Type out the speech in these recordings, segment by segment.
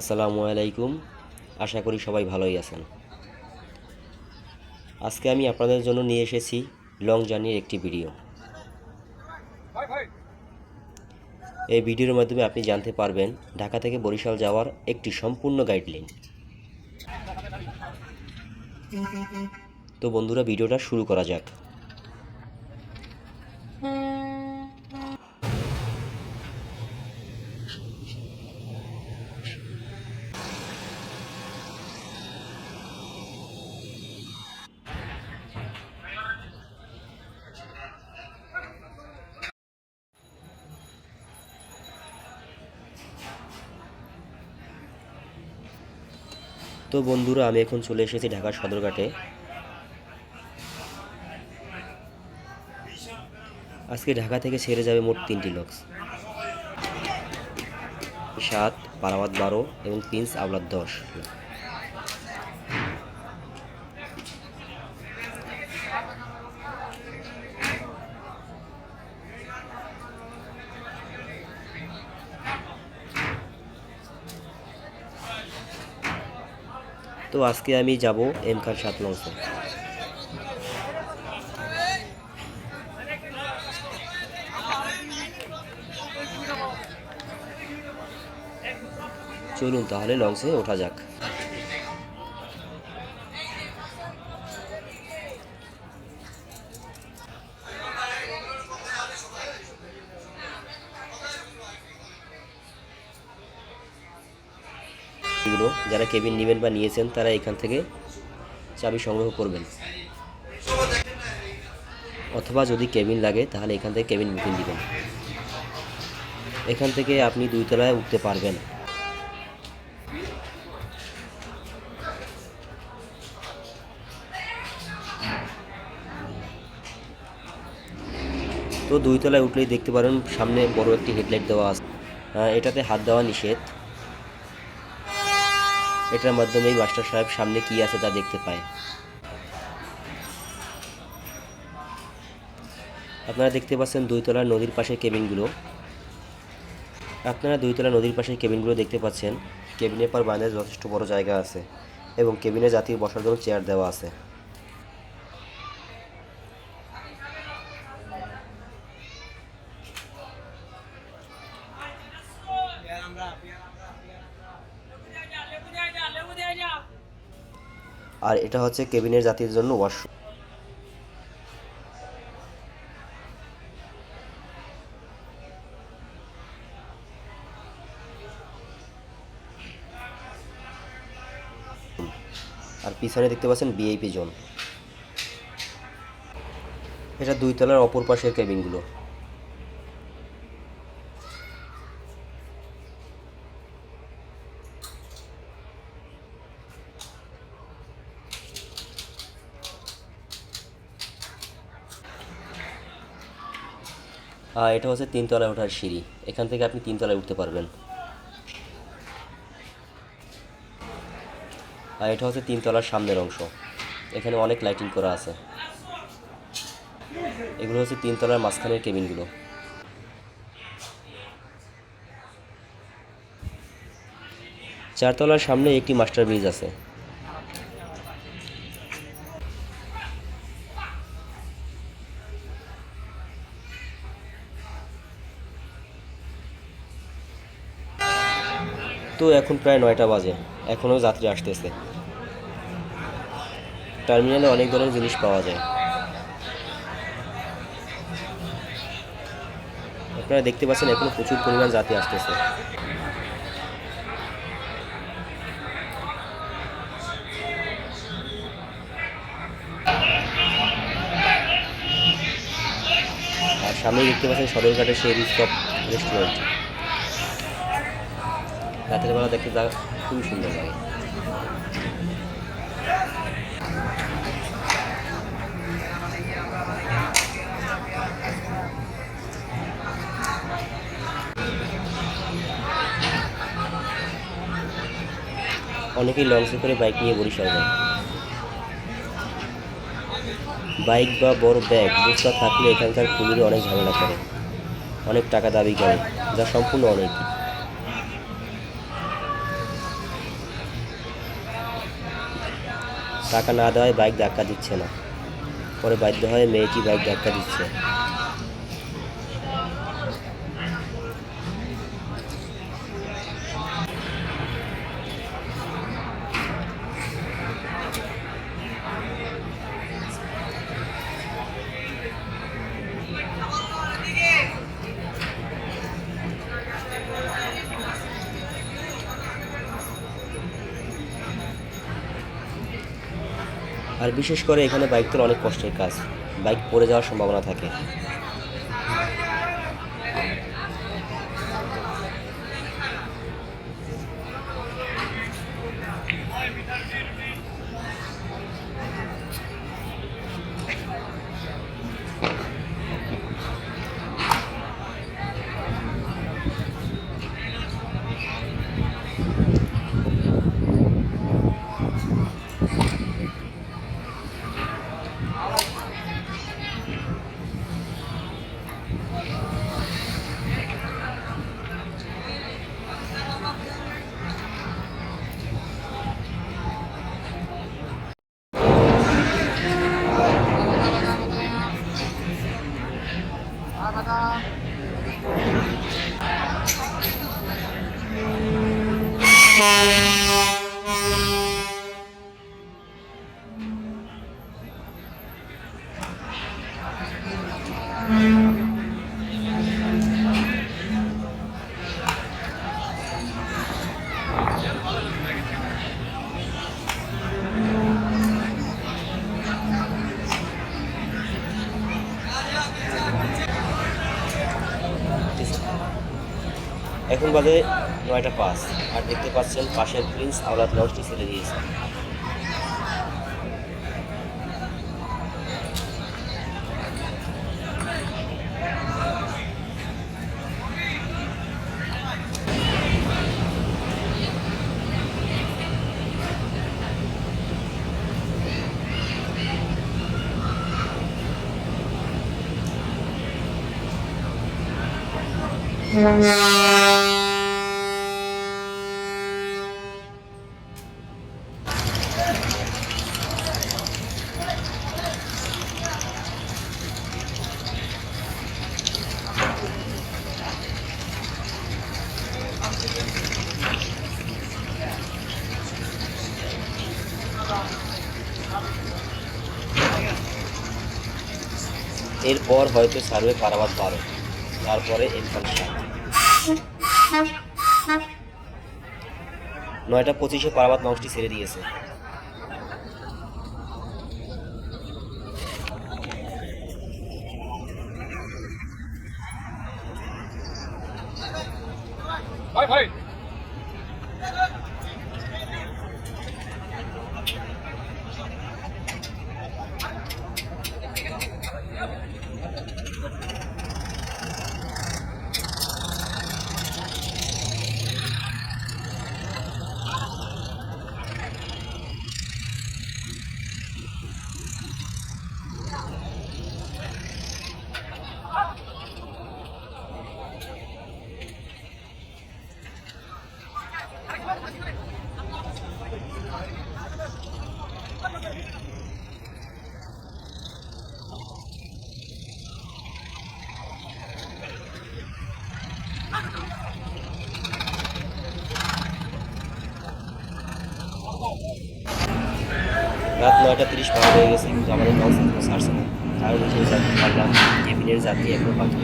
আসসালামু আলাইকুম। আশা করি সবাই ভালোই আছেন। আজকে আমি আপনাদের জন্য নিয়ে এসেছি লং জার্নির একটি ভিডিও। এই ভিডিওর মাধ্যমে আপনি জানতে পারবেন ঢাকা থেকে বরিশাল যাওয়ার একটি সম্পূর্ণ গাইডলাইন। তো বন্ধুরা, ভিডিওটা শুরু করা যাক। তো বন্ধুরা, আমি এখন চলে এসেছি ঢাকার সদরঘাটে। আজকে ঢাকা থেকে সেরে যাবে মোট তিনটি লক্স। সাত পারাবাদ বারো এবং প্রিন্স আবলাদ দশ। আজকে আমি যাব এম খান সাত লঞ্চে চলুন তাহলে লঞ্চে ওঠা যাক। কেবিন নেবেন বা নিয়েছেন, তারা এখান থেকে চাবি সংগ্রহ করবেন। অথবা যদি কেবিন লাগে, তাহলে এখান থেকে কেবিন বুকিং দিবেন। এখান থেকে আপনি দুই তলায় উঠতে পারবেন। তো দুই তলায় উঠলেই দেখতে পারেন, সামনে বড় একটি হেডলাইট দেওয়া আছে। এটাতে হাত দেওয়া নিষেধ। এটার মাধ্যমেই মাস্টার সাহেব সামনে কি আছে তা দেখতে পায়। আপনারা দেখতে পাচ্ছেন দুইতলা নদীর পাশে কেবিনগুলো। আপনারা দুইতলা নদীর পাশে কেবিনগুলো দেখতে পাচ্ছেন। কেবিনের পর বাঁধে যথেষ্ট বড় জায়গা আছে এবং কেবিনে জাতির বসার জন্য চেয়ার দেওয়া আছে। আর এটা হচ্ছে কেবিনের জাতির জন্য ওয়াশরুম। আর পিছনে দেখতে পাচ্ছেন বিআইপি জোন। এটা দুই তলার অপর পাশের কেবিনগুলো। এটা হচ্ছে তিনতলায় ওঠার সিঁড়ি। এখান থেকে আপনি তিনতলায় উঠতে পারবেন। আর এটা হচ্ছে তিনতলার সামনের অংশ। এখানে অনেক লাইটিং করা আছে। এগুলো হচ্ছে তিনতলার মাঝখানের কেবিনগুলো। চারতলার সামনে একটি মাস্টার ব্রিজ আছে। তো এখন প্রায় নয়টা বাজে। এখনও যাত্রী আসতেছে। টার্মিনালে অনেক ধরনের জিনিস পাওয়া যায়। আপনারা দেখতে পাচ্ছেন এখনও প্রচুর পরিমাণ যাত্রী আসতেছে। আর সামনেই দেখতে পাচ্ছেন সদরঘাটের সেই রিস্টপ রেস্টুরেন্ট রাতের বেলা দেখতে যা, খুবই সুন্দর লাগে। অনেকেই লঞ্চে করে বাইক নিয়ে বরিশাল যায়। বাইক বা বড় ব্যাগ বস্তা থাকলে এখানকার কুমিরে অনেক ঝামেলা করে। অনেক টাকা দাবি করে, যা সম্পূর্ণ অনৈতিক। টাকা না দেওয়ায় বাইক ধাক্কা দিচ্ছে না। পরে বাধ্য হয়ে মেয়েটি বাইক ধাক্কা দিচ্ছে। বিশেষ করে এখানে বাইক তোলা অনেক কষ্টের কাজ। বাইক পড়ে যাওয়ার সম্ভাবনা থাকে। এখন বাজে নয়টা পাঁচ। আর দেখতে পাচ্ছেন পাশের প্রিন্স আওলাদ লঞ্চটি ছেড়ে দিয়েছে। এরপর হয়তো সার্ভে পারাবাদ বারো। তারপরে নয়টা পঁচিশে পারাবাদ লঞ্চটি ছেড়ে দিয়েছে। ভাই ভাই। রাত তিরিশ পার হয়ে গেছে কিন্তু আমাদের না। যাত্রী পারলাম কেবিনের যাত্রী বাকি।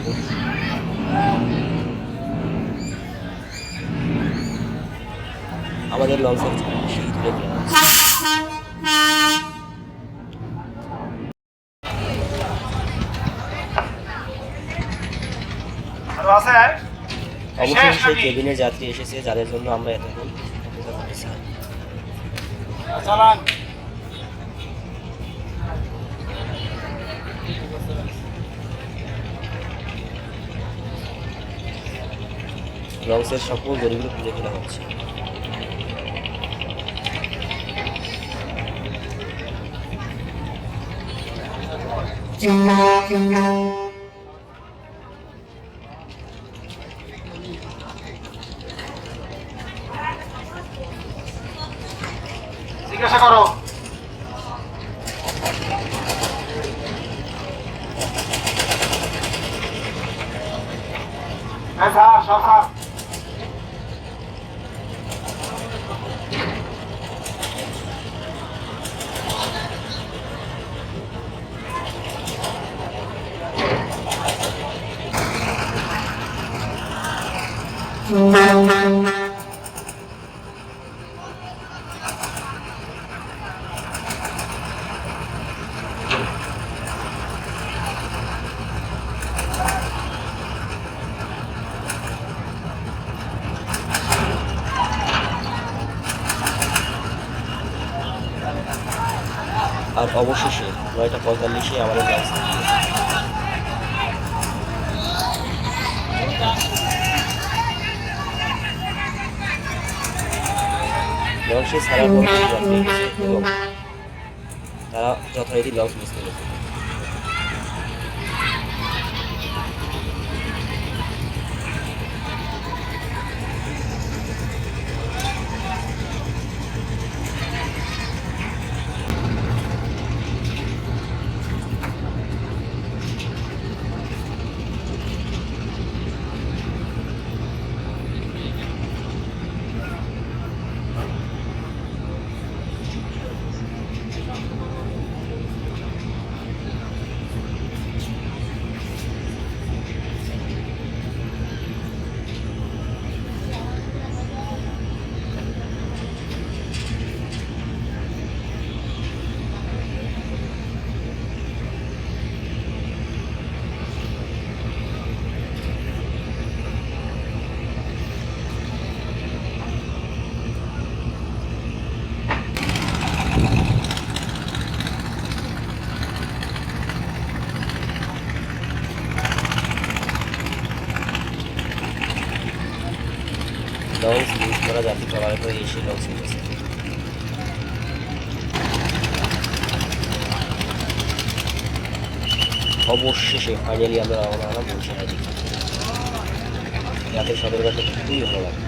আমাদের লঞ্চের সেই দূরে গেলাম। আরও আছে অবশ্যই সেই কেবিনের যাত্রী এসেছে যাদের জন্য আমরা এতক্ষণ চালান। ব্লাউজের সকল দড়িগুলো খুলে ফেলা হচ্ছে। জিজ্ঞাসা করো। হ্যাঁ অবশেষে নয়টা পঁয়তাল্লিশে আমাদের লঞ্চ লঞ্চে সারা তারা যথারীতি লঞ্চ মিস করেছে। অবশেষে ফাইনালি আমরা রওনা হলাম বরিশালের দিকে রাতের সদরঘাটে খুবই ভালো লাগে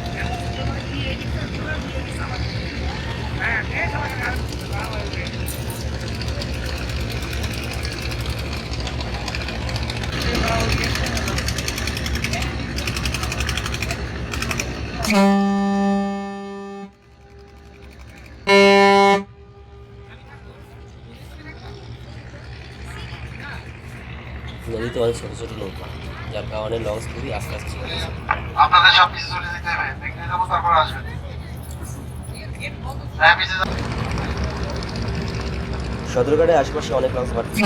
নদীতে অনেক ছোটো ছোটো নৌকা যার কারণে লঞ্চ খুবই আস্তে আস্তে আপনাদের সব কিছু চলে যেতে হবে দেখে যাব তারপর আসবেন হ্যাঁ সদরঘাটের আশেপাশে অনেক লঞ্চ বাড়ছে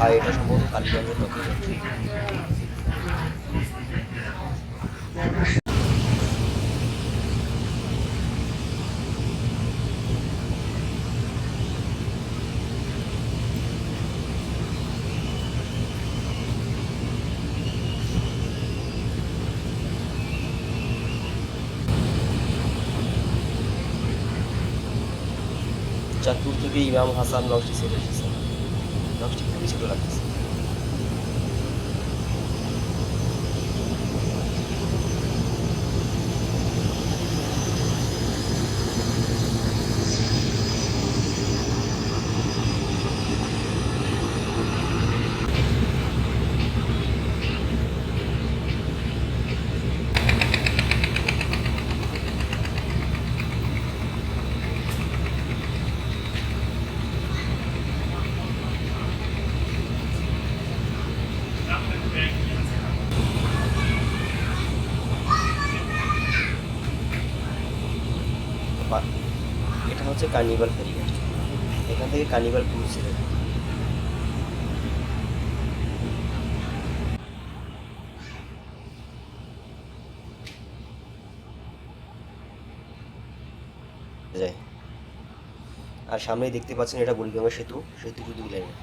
আর এটা সম্ভবত কালীগঞ্জের লোকেশন ইমাম হাসান নকশি এসেছে লঞ্চটি খুবই ছোটো লাগতেছে বা- এটা হচ্ছে কার্নিভাল ফেরিঘাট এখান থেকে কার্নিভাল ছেড়ে যায়। যায় আর সামনেই দেখতে পাচ্ছেন এটা বুড়িগঙ্গা সেতু সেতু যদি লাইনে।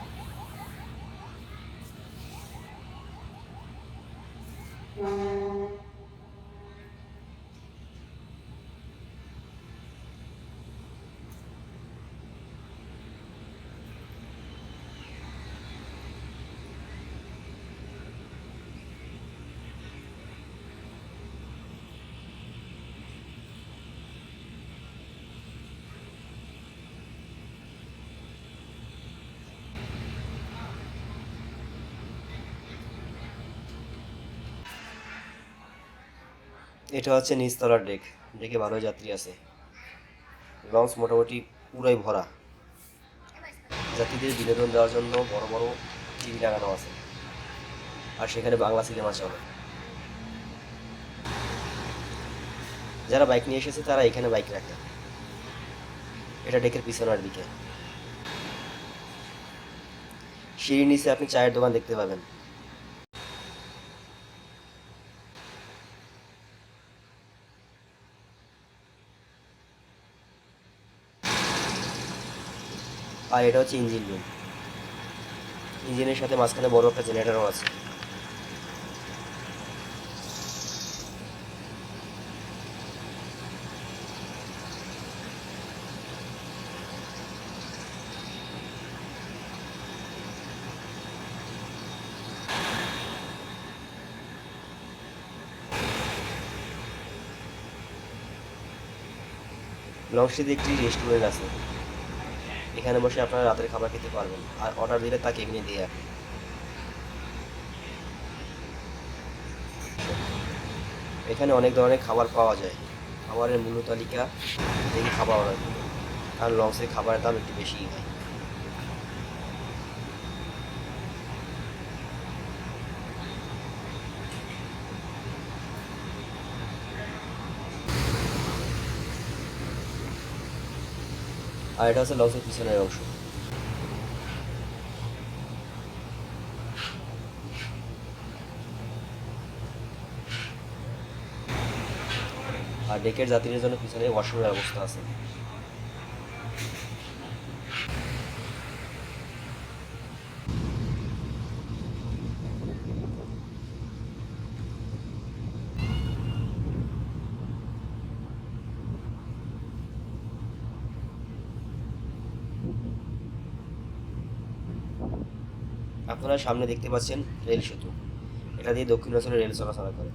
এটা হচ্ছে নিচতলার ডেক। ডেকে ভালো যাত্রী আছে। লঞ্চ মোটামুটি পুরাই ভরা। যাত্রীদের বিনোদন দেওয়ার জন্য বড় বড় টিভি লাগানো আছে। আর সেখানে বাংলা সিনেমা চলে। যারা বাইক নিয়ে এসেছে, তারা এখানে বাইক রাখে। এটা ডেকের পিছনের দিকে। সিঁড়ির নিচে আপনি চায়ের দোকান দেখতে পাবেন। আর এটা হচ্ছে ইঞ্জিন রুম। ইঞ্জিনের সাথে মাঝখানে বড় একটা জেনারেটরও আছে। লংশিতে একটি রেস্টুরেন্ট আছে। এখানে বসে আপনারা রাতের খাবার খেতে পারবেন। আর অর্ডার দিলে তাকে এমনি দিয়ে আসবে এখানে অনেক ধরনের খাবার পাওয়া যায়। খাবারের মূল্য তালিকা, দেখে খাবার অর্ডার দিন কারণ লঞ্চের খাবারের দাম একটু বেশিই হয়। আর এটা হচ্ছে লঞ্চের পিছনের অংশ। আর ডেকের যাত্রীদের জন্য পিছনে ওয়াশরুমের ব্যবস্থা আছে আপনারা সামনে দেখতে পাচ্ছেন রেল সেতু। এটা দিয়ে দক্ষিণাঞ্চলে রেল চলাচল করে।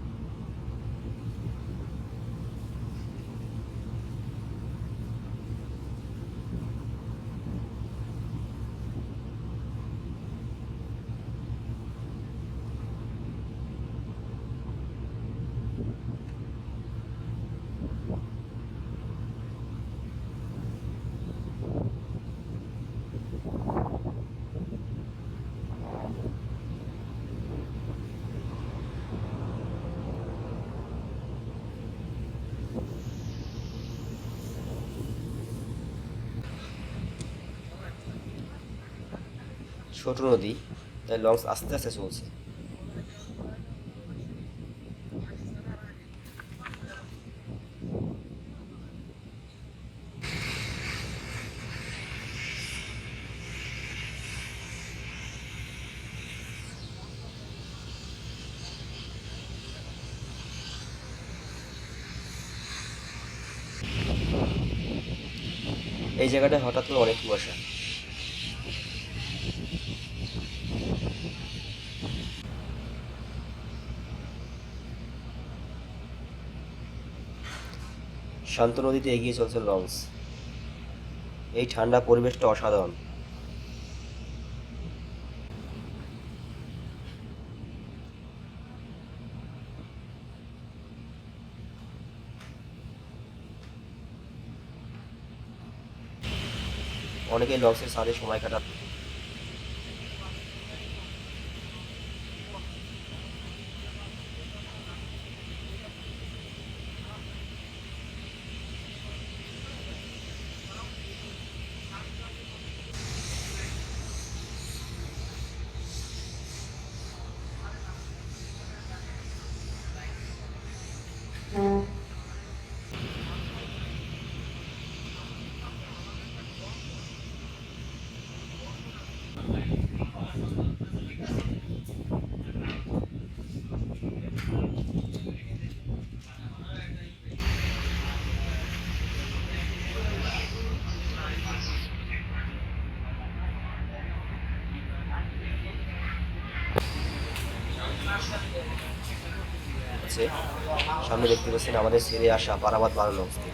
ছোট নদী তাই লঞ্চ আস্তে আস্তে চলছে। এই জায়গাটা হঠাৎ করে অনেক কুয়াশা। শান্ত নদীতে এগিয়ে চলছে লঞ্চ। এই ঠান্ডা পরিবেশটা অসাধারণ। অনেকেই লঞ্চের সাথে সময় কাটাত সামনে দেখতে পাচ্ছেন আমাদের ছেড়ে আসা পারাবাদ বানানো অবস্থা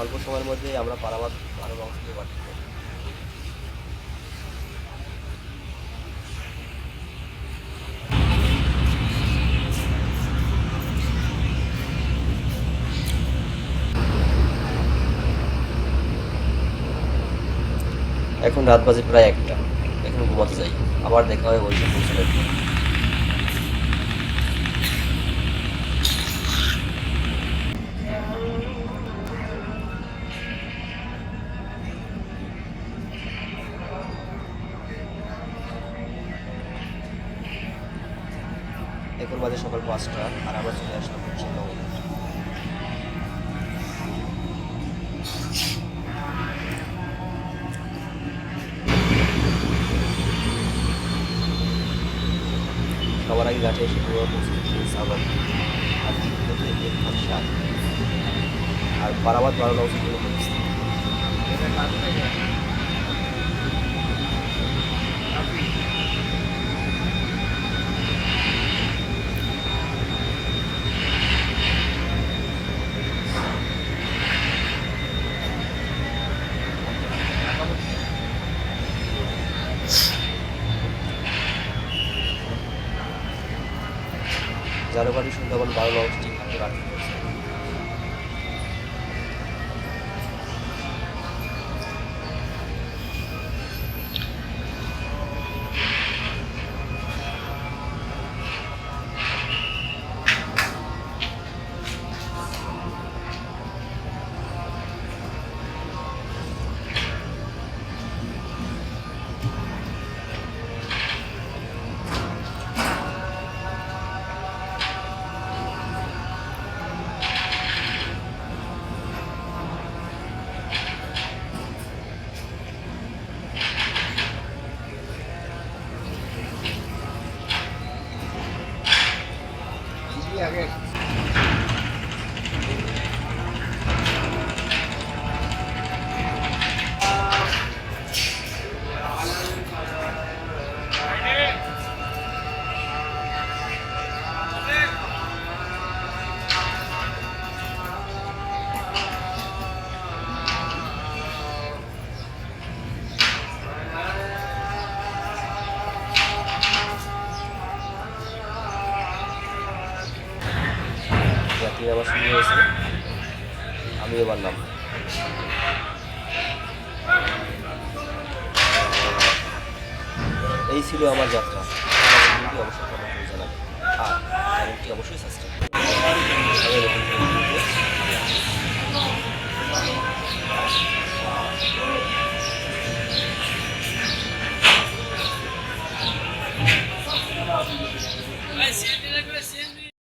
অল্প সময়ের মধ্যে আমরা পারাবাদ বানানো অবস্থা পারছি এখন রাত বাজে প্রায় একটা। এখন ঘুমাতে যাই। আবার দেখা হয় ওই সব আর বারাবাদ বারো